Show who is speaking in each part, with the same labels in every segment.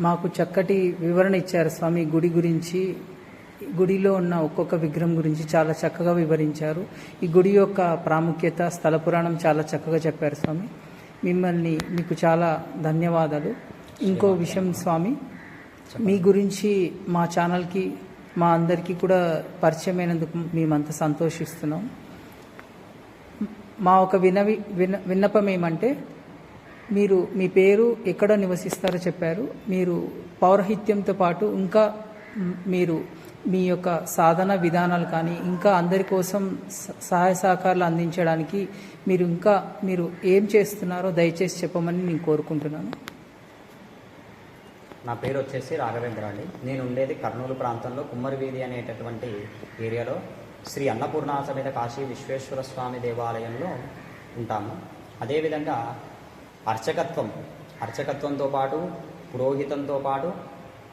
Speaker 1: మాకు చక్కటి వివరణ ఇచ్చారు స్వామి గుడి గురించి. గుడిలో ఉన్న ఒక్కొక్క విగ్రహం గురించి చాలా చక్కగా వివరించారు. ఈ గుడి యొక్క ప్రాముఖ్యత స్థల పురాణం చాలా చక్కగా చెప్పారు స్వామి. మిమ్మల్ని మీకు చాలా ధన్యవాదాలు. ఇంకో విషయం స్వామి మీ గురించి మా ఛానల్కి మా అందరికీ కూడా పరిచయమైనందుకు మేమంతా సంతోషిస్తున్నాం. మా ఒక వినవి విన విన్నపం ఏమంటే మీరు మీ పేరు ఎక్కడ నివసిస్తారో చెప్పారు. మీరు పౌరహిత్యంతో పాటు ఇంకా మీరు మీ యొక్క సాధన విధానాలు కానీ ఇంకా అందరి కోసం స- సహాయ సహకారాలు అందించడానికి మీరు ఇంకా మీరు ఏం చేస్తున్నారో దయచేసి చెప్పమని నేను కోరుకుంటున్నాను.
Speaker 2: నా పేరు వచ్చేసి రాఘవేంద్ర అండి. నేను ఉండేది కర్నూలు ప్రాంతంలో కుమ్మరివీధి అనేటటువంటి ఏరియాలో శ్రీ అన్నపూర్ణ సమేత కాశీ విశ్వేశ్వర స్వామి దేవాలయంలో ఉంటాము. అదేవిధంగా అర్చకత్వం. అర్చకత్వంతో పాటు పురోహితంతో పాటు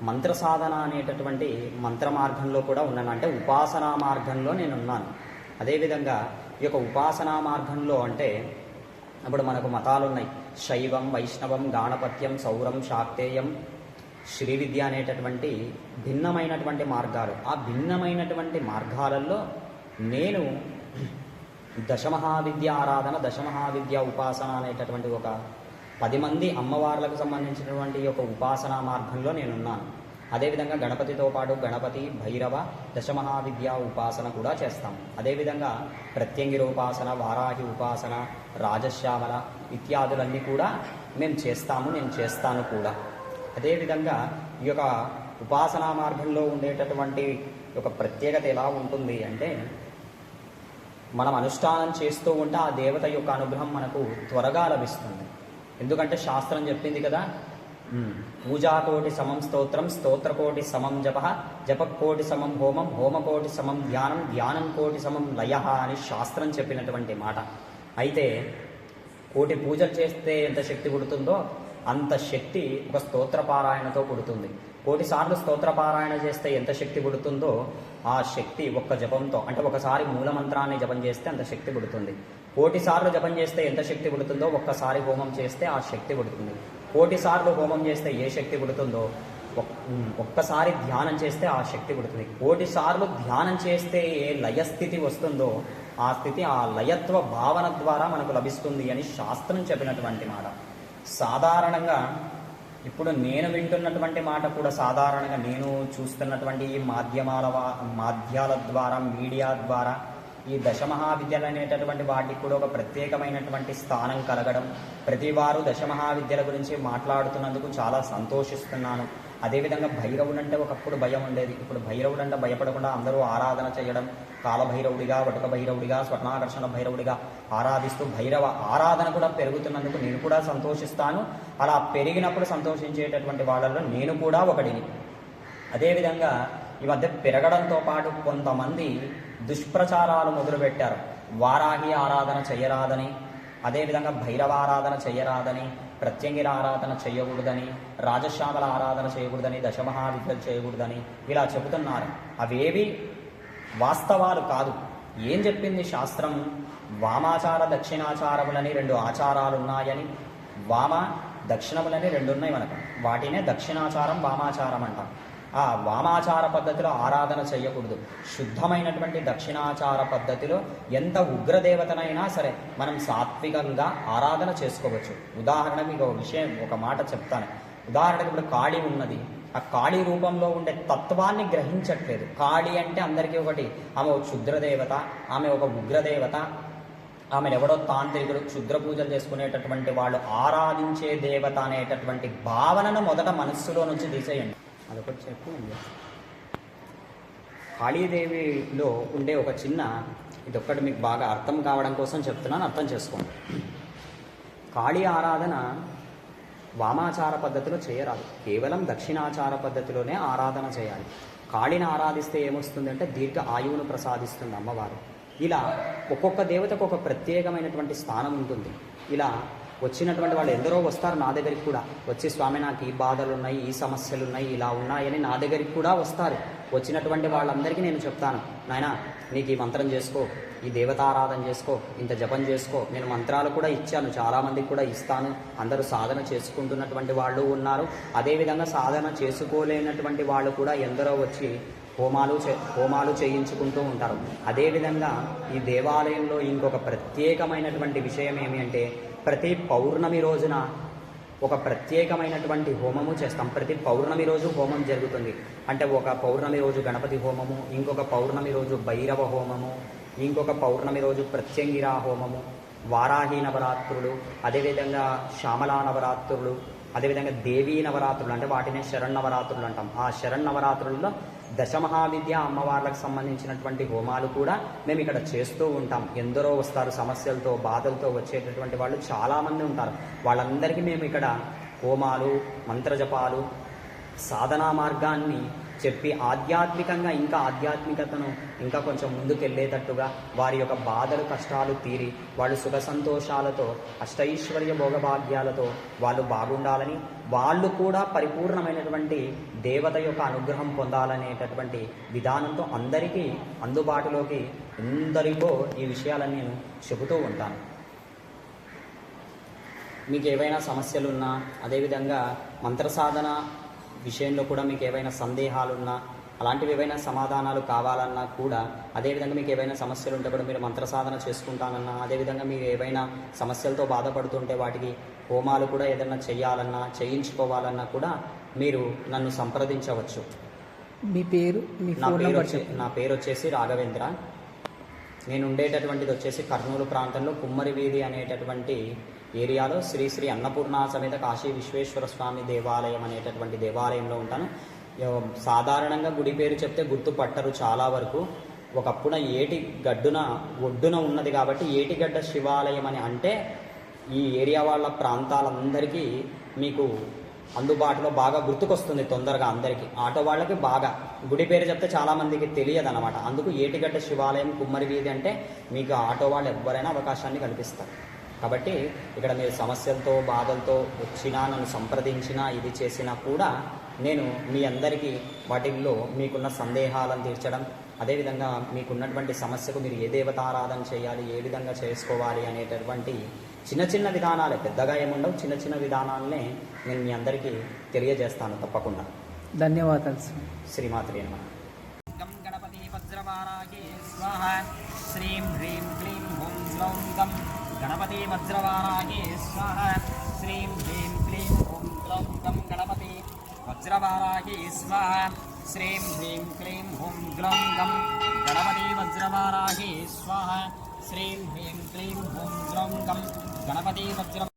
Speaker 2: మంత్ర సాధన అనేటటువంటి మంత్ర మార్గంలో కూడా ఉన్నాను. అంటే ఉపాసనా మార్గంలో నేను ఉన్నాను అదేవిధంగా ఈ యొక్క ఉపాసనా మార్గంలో అంటే ఇప్పుడు మనకు మతాలు ఉన్నాయి శైవం వైష్ణవం గాణపత్యం సౌరం శాక్తేయం శ్రీ విద్య అనేటటువంటి భిన్నమైనటువంటి మార్గాలు. ఆ భిన్నమైనటువంటి మార్గాలలో నేను దశమహావిద్య ఆరాధన దశమహావిద్య ఉపాసన అనేటటువంటి ఒక పది మంది అమ్మవార్లకు సంబంధించినటువంటి ఒక యొక్క ఉపాసనా మార్గంలో నేనున్నాను. అదేవిధంగా గణపతితో పాటు గణపతి భైరవ దశమహావిద్య ఉపాసన కూడా చేస్తాం. అదేవిధంగా ప్రత్యంగిర ఉపాసన వారాహి ఉపాసన రాజశ్యామల ఇత్యాదులన్నీ కూడా మేము చేస్తాము నేను చేస్తాను కూడా. అదేవిధంగా ఈ యొక్క ఉపాసనా మార్గంలో ఉండేటటువంటి ఒక ప్రత్యేకత ఎలా ఉంటుంది అంటే మనం అనుష్ఠానం చేస్తూ ఉంటే ఆ దేవత యొక్క అనుగ్రహం మనకు త్వరగా లభిస్తుంది. ఎందుకంటే శాస్త్రం చెప్పింది కదా పూజాకోటి సమం స్తోత్రం స్తోత్రకోటి సమం జప జపకోటి సమం హోమం హోమకోటి సమం ధ్యానం ధ్యానం కోటి సమం లయ అని శాస్త్రం చెప్పినటువంటి మాట. అయితే కోటి పూజలు చేస్తే ఎంత శక్తి పుడుతుందో అంత శక్తి ఒక స్తోత్రపారాయణతో పుడుతుంది. కోటి సార్లు చేస్తే ఎంత శక్తి పుడుతుందో ఆ శక్తి ఒక్క జపంతో అంటే ఒకసారి మూలమంత్రాన్ని జపం చేస్తే అంత శక్తి పుడుతుంది. కోటి సార్లు జపం చేస్తే ఎంత శక్తి పుడుతుందో ఒక్కసారి హోమం చేస్తే ఆ శక్తి పుడుతుంది. కోటి సార్లు హోమం చేస్తే ఏ శక్తి పుడుతుందో ఒక్కసారి ధ్యానం చేస్తే ఆ శక్తి పుడుతుంది. కోటి సార్లు ధ్యానం చేస్తే ఏ లయస్థితి వస్తుందో ఆ స్థితి ఆ లయత్వ భావన ద్వారా మనకు లభిస్తుంది అని శాస్త్రం చెప్పినటువంటి మాట. సాధారణంగా ఇప్పుడు నేను వింటున్నటువంటి మాట కూడా సాధారణంగా నేను చూస్తున్నటువంటి ఈ మాధ్యమాల వా- మాధ్యాల ద్వారా మీడియా ద్వారా ఈ దశమహావిద్యలు అనేటటువంటి వాటికి కూడా ఒక ప్రత్యేకమైనటువంటి స్థానం కలగడం. ప్రతి వారు దశమహావిద్యల గురించి మాట్లాడుతున్నందుకు చాలా సంతోషిస్తున్నాను. అదేవిధంగా భైరవుడు అంటే ఒకప్పుడు భయం ఉండేది. ఇప్పుడు భైరవుడు అంటే భయపడకుండా అందరూ ఆరాధన చేయడం కాలభైరవుడిగా వటుక భైరవుడిగా స్వర్ణాకర్షణ భైరవుడిగా ఆరాధిస్తూ భైరవ ఆరాధన కూడా పెరుగుతున్నందుకు నేను కూడా సంతోషిస్తాను. అలా పెరిగినప్పుడు సంతోషించేటటువంటి వాళ్ళలో నేను కూడా ఒకడిని. అదేవిధంగా ఈ మధ్య పెరగడంతో పాటు కొంతమంది దుష్ప్రచారాలు మొదలుపెట్టారు. వారాహి ఆరాధన చేయరాదని అదేవిధంగా భైరవ ఆరాధన చేయరాదని ప్రత్యంగిర ఆరాధన చేయకూడదని రాజశ్యామల ఆరాధన చేయకూడదని దశమహావిద్యలు చేయకూడదని ఇలా చెబుతున్నారు. అవేవి వాస్తవాలు కాదు. ఏం చెప్పింది శాస్త్రం? వామాచార దక్షిణాచారములని రెండు ఆచారాలు ఉన్నాయని వామ దక్షిణములని రెండు ఉన్నాయి మనకు. వాటినే దక్షిణాచారం వామాచారం అంటాం. ఆ వామాచార పద్ధతిలో ఆరాధన చేయకూడదు. శుద్ధమైనటువంటి దక్షిణాచార పద్ధతిలో ఎంత ఉగ్రదేవతనైనా సరే మనం సాత్వికంగా ఆరాధన చేసుకోవచ్చు. ఉదాహరణకు మీకు ఒక విషయం ఒక మాట చెప్తాను. ఉదాహరణకు ఇప్పుడు కాళీ ఉన్నది. ఆ కాళీ రూపంలో ఉండే తత్వాన్ని గ్రహించట్లేదు. కాళీ అంటే అందరికీ ఒకటి. ఆమె ఒక క్షుద్రదేవత ఆమె ఒక ఉగ్రదేవత ఆమెను ఎవడో తాంత్రికుడు క్షుద్ర పూజలు చేసుకునేటటువంటి వాళ్ళు ఆరాధించే దేవత అనేటటువంటి భావనను మొదట మనస్సులో నుంచి తీసేయండి. అదొకటి చెప్పు నేను చేస్తాను. కాళీదేవిలో ఉండే ఒక చిన్న ఇదొక్కటి మీకు బాగా అర్థం కావడం కోసం చెప్తున్నాను అర్థం చేసుకోండి. కాళీ ఆరాధన వామాచార పద్ధతిలో చేయరాదు. కేవలం దక్షిణాచార పద్ధతిలోనే ఆరాధన చేయాలి. కాళీని ఆరాధిస్తే ఏమొస్తుందంటే దీర్ఘ ఆయువును ప్రసాదిస్తుంది అమ్మవారు. ఇలా ఒక్కొక్క దేవతకు ఒక ప్రత్యేకమైనటువంటి స్థానం ఉంటుంది. ఇలా వచ్చినటువంటి వాళ్ళు ఎందరో వస్తారు నా దగ్గరికి కూడా. వచ్చి స్వామి నాకు ఈ బాధలు ఉన్నాయి ఈ సమస్యలు ఉన్నాయి ఇలా ఉన్నాయని నా దగ్గరికి కూడా వస్తారు. వచ్చినటువంటి వాళ్ళందరికీ నేను చెప్తాను. నాయన నీకు ఈ మంత్రం చేసుకో ఈ దేవతారాధన చేసుకో ఇంత జపం చేసుకో. నేను మంత్రాలు కూడా ఇచ్చాను చాలామందికి కూడా ఇస్తాను. అందరూ సాధన చేసుకుంటున్నటువంటి వాళ్ళు ఉన్నారు. అదేవిధంగా సాధన చేసుకోలేనటువంటి వాళ్ళు కూడా ఎందరో వచ్చి హోమాలు చే హోమాలు చేయించుకుంటూ ఉంటారు. అదేవిధంగా ఈ దేవాలయంలో ఇంకొక ప్రత్యేకమైనటువంటి విషయం ఏమి అంటే ప్రతి పౌర్ణమి రోజున ఒక ప్రత్యేకమైనటువంటి హోమము చేస్తాం. ప్రతి పౌర్ణమి రోజు హోమం జరుగుతుంది. అంటే ఒక పౌర్ణమి రోజు గణపతి హోమము ఇంకొక పౌర్ణమి రోజు భైరవ హోమము ఇంకొక పౌర్ణమి రోజు ప్రత్యంగిరా హోమము వారాహి నవరాత్రులు అదేవిధంగా శ్యామలా నవరాత్రులు అదేవిధంగా దేవీ నవరాత్రులు అంటే వాటినే శరణ్ అంటాం. ఆ శరణ్ నవరాత్రుల్లో దశమహావిద్య అమ్మవార్లకు సంబంధించినటువంటి హోమాలు కూడా మేము ఇక్కడ చేస్తూ ఉంటాం. ఎందరో వస్తారు సమస్యలతో బాధలతో వచ్చేటటువంటి వాళ్ళు చాలామంది ఉంటారు. వాళ్ళందరికీ మేము ఇక్కడ హోమాలు మంత్రజపాలు సాధనా మార్గాన్ని చెప్పి ఆధ్యాత్మికంగా ఇంకా ఆధ్యాత్మికతను ఇంకా కొంచెం ముందుకెళ్ళేటట్టుగా వారి యొక్క బాధలు కష్టాలు తీరి వాళ్ళు సుఖ సంతోషాలతో అష్టైశ్వర్య భోగభాగ్యాలతో వాళ్ళు బాగుండాలని వాళ్ళు కూడా పరిపూర్ణమైనటువంటి దేవత యొక్క అనుగ్రహం పొందాలనేటటువంటి విధానంతో అందరికీ అందుబాటులోకి అందరికో ఈ విషయాలను నేను చెబుతూ ఉంటాను. మీకు ఏవైనా సమస్యలున్నా అదేవిధంగా మంత్ర సాధన విషయంలో కూడా మీకు ఏవైనా సందేహాలున్నా అలాంటివి ఏవైనా సమాధానాలు కావాలన్నా కూడా అదేవిధంగా మీకు ఏవైనా సమస్యలు ఉంటే కూడా మీరు మంత్ర సాధన చేసుకుంటానన్నా అదేవిధంగా మీరు ఏవైనా సమస్యలతో బాధపడుతుంటే వాటికి హోమాలు కూడా ఏదైనా చేయాలన్నా చేయించుకోవాలన్నా కూడా మీరు నన్ను సంప్రదించవచ్చు.
Speaker 1: మీ పేరు మీ
Speaker 2: నా
Speaker 1: ఫోన్
Speaker 2: పేరు
Speaker 1: నెంబర్
Speaker 2: వచ్చే
Speaker 1: చెప్పండి.
Speaker 2: నా పేరు వచ్చేసి రాఘవేంద్ర. నేను ఉండేటటువంటిది వచ్చేసి కర్నూలు ప్రాంతంలో కుమ్మరి వీధి అనేటటువంటి ఏరియాలో శ్రీ శ్రీ అన్నపూర్ణ సమేత కాశీ విశ్వేశ్వర స్వామి దేవాలయం అనేటటువంటి దేవాలయంలో ఉంటాను. సాధారణంగా గుడి పేరు చెప్తే గుర్తుపట్టరు చాలా వరకు. ఒకప్పుడ ఏటి గడ్డున ఒడ్డున ఉన్నది కాబట్టి ఏటిగడ్డ శివాలయం అని అంటే ఈ ఏరియా వాళ్ళ ప్రాంతాలందరికీ మీకు అందుబాటులో బాగా గుర్తుకొస్తుంది తొందరగా అందరికీ. ఆటో వాళ్ళకి బాగా. గుడి పేరు చెప్తే చాలామందికి తెలియదు అనమాట అందుకు ఏటిగడ్డ శివాలయం కుమ్మరి వీధి అంటే మీకు ఆటో వాళ్ళు ఎవరైనా అవకాశాన్ని కల్పిస్తారు. కాబట్టి ఇక్కడ మీరు సమస్యలతో బాధలతో వచ్చినా నన్ను సంప్రదించినా ఇది చేసినా కూడా నేను మీ అందరికీ వాటిల్లో మీకున్న సందేహాలను తీర్చడం అదేవిధంగా మీకున్నటువంటి సమస్యకు మీరు ఏ దేవతారాధన చేయాలి ఏ విధంగా చేసుకోవాలి అనేటటువంటి చిన్న చిన్న విధానాలే పెద్దగా ఏముండవు. చిన్న చిన్న విధానాలనే నేను మీ అందరికీ తెలియజేస్తాను తప్పకుండా.
Speaker 1: ధన్యవాదాలు
Speaker 2: శ్రీమాత్రి నమః. గం గణపతి వజ్రవారాగే స్వాహ. శ్రీం హ్రీం క్లీం హుం గ్లౌం గం గణపతి వజ్రవారాగే స్వాహ. శ్రీం హ్రీం క్లీం హుం గ్లౌం గం గణపతి వజ్రవారాగే స్వాహ. శ్రీం హ్రీం క్లీం హుం గ్లౌం గం గణపతి వజ్రవారాగే స్వాహ. శ్రీం హ్రీం క్లీం హుం గ్లౌం గం గణపతి వజ్రం